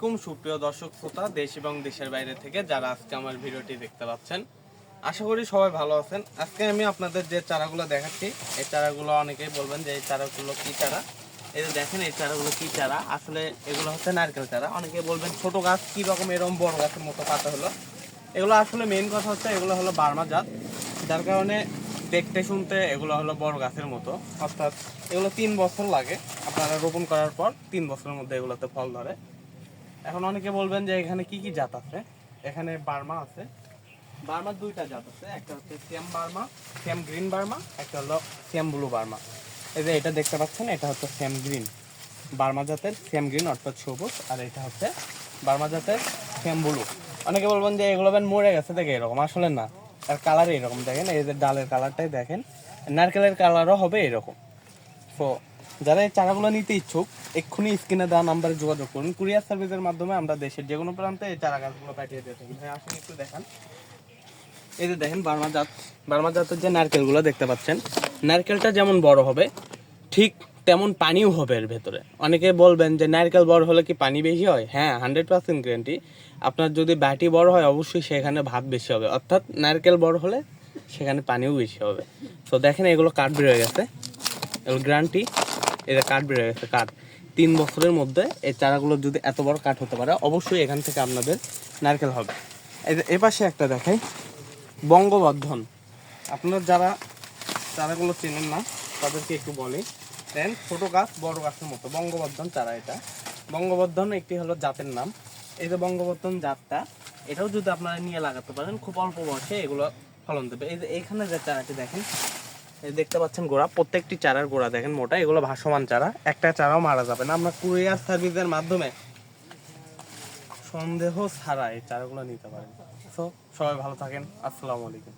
খুব সুপ্রিয় দর্শক শ্রোতা, দেশ এবং দেশের বাইরে থেকে যারা আজকে আমার ভিডিওটি দেখতে পাচ্ছেন, আশা করি সবাই ভালো আছেন। আজকে আমি আপনাদের যে চারাগুলো দেখাচ্ছি, এই চারাগুলো অনেকেই বলবেন যে এই চারাগুলো কি চারা? এই যে দেখেন, এই চারাগুলো কি চারা? আসলে এগুলো হচ্ছে নারকেল চারা। অনেকে বলবেন, ছোট গাছ, কি রকম এরকম বড় গাছের মতো পাতা হলো? এগুলো আসলে মেন কথা হচ্ছে, এগুলো হলো বার্মা জাত। যার কারণে দেখতে শুনতে এগুলো হলো বড় গাছের মতো। অর্থাৎ এগুলো তিন বছর লাগে। আপনারা রোপণ করার পর তিন বছরের মধ্যে এগুলোতে ফল ধরে। এখন অনেকে বলবেন যে এখানে কি কি জাত আছে? এখানে বার্মা আছে। বার্মার দুইটা জাত আছে। একটা হচ্ছে Siam Burma Siam green Burma, একটা হলো সিয়াম ব্লু বার্মা। এই যে এটা দেখতে পাচ্ছেন, এটা হচ্ছে সিয়াম গ্রিন। বার্মা জাতের সিয়াম গ্রিন, অর্থাৎ সবুজ, আর এটা হচ্ছে বার্মা জাতের সিয়াম ব্লু। অনেকে বলবেন যে এগুলো বেন মরে গেছে দেখে এরকম। আসলে না আর কালার এরকম, দেখেন। এই যে ডালের কালারটাই দেখেন। নারকেলের কালারও হবে এরকম। তো যারা এই চারাগুলো নিতে ইচ্ছুক, এক্ষুনি স্ক্রিনে দেওয়া নাম্বারে যোগাযোগ করুন। কুরিয়ার সার্ভিসের মাধ্যমে আমরা দেশের যে কোনো প্রান্তে এই চারা গাছগুলো পাঠিয়ে দিয়ে থাকি। ভাই, আসুন একটু দেখান। এই যে দেখেন, বার্মা জাত, বার্মা জাতের যে নারকেলগুলো দেখতে পাচ্ছেন, নারকেলটা যেমন বড় হবে, ঠিক তেমন পানিও হবে এর ভেতরে। অনেকে বলবেন যে নারকেল বড় হলে কি পানি বেশি হয়? হ্যাঁ হান্ড্রেড পার্সেন্ট গ্যারান্টি আপনার যদি বাটি বড় হয়, অবশ্যই সেখানে ভাত বেশি হবে। অর্থাৎ নারকেল বড় হলে সেখানে পানিও বেশি হবে। তো দেখেন, এগুলো কাঠ বেরোয় গেছে। এগুলো গ্যারান্টি এটা কাঠ বেড়ে গেছে, কাঠ। তিন বছরের মধ্যে এই চারাগুলো যদি এত বড় কাঠ হতে পারে, অবশ্যই এখান থেকে আপনাদের নারকেল হবে। এই যে এপাশে একটা দেখাই বঙ্গবর্ধন আপনারা যারা চারাগুলো চেনেন না, তাদেরকে একটু বলি দেন, ছোটো গাছ, বড় গাছের মতো বঙ্গবর্ধন চারা এটা। বঙ্গবর্ধন একটি হলো জাতের নাম। এই যে বঙ্গবর্ধন জাতটা, এটাও যদি আপনারা নিয়ে লাগাতে পারেন, খুব অল্প বয়সে এগুলো ফলন দেবে। এই যে, এইখানে যে চারাটি দেখেন দেখতে পাচ্ছেন গোড়া, প্রত্যেকটি চারার গোড়া দেখেন মোটা, এগুলো ভাসমান চারা, একটা চারাও মারা যাবে না। আমরা কুরিয়ার সার্ভিসের মাধ্যমে সন্দেহ ছাড়া এই চারাগুলো নিতে পারেন সো সবাই ভালো থাকেন, আসসালামু আলাইকুম।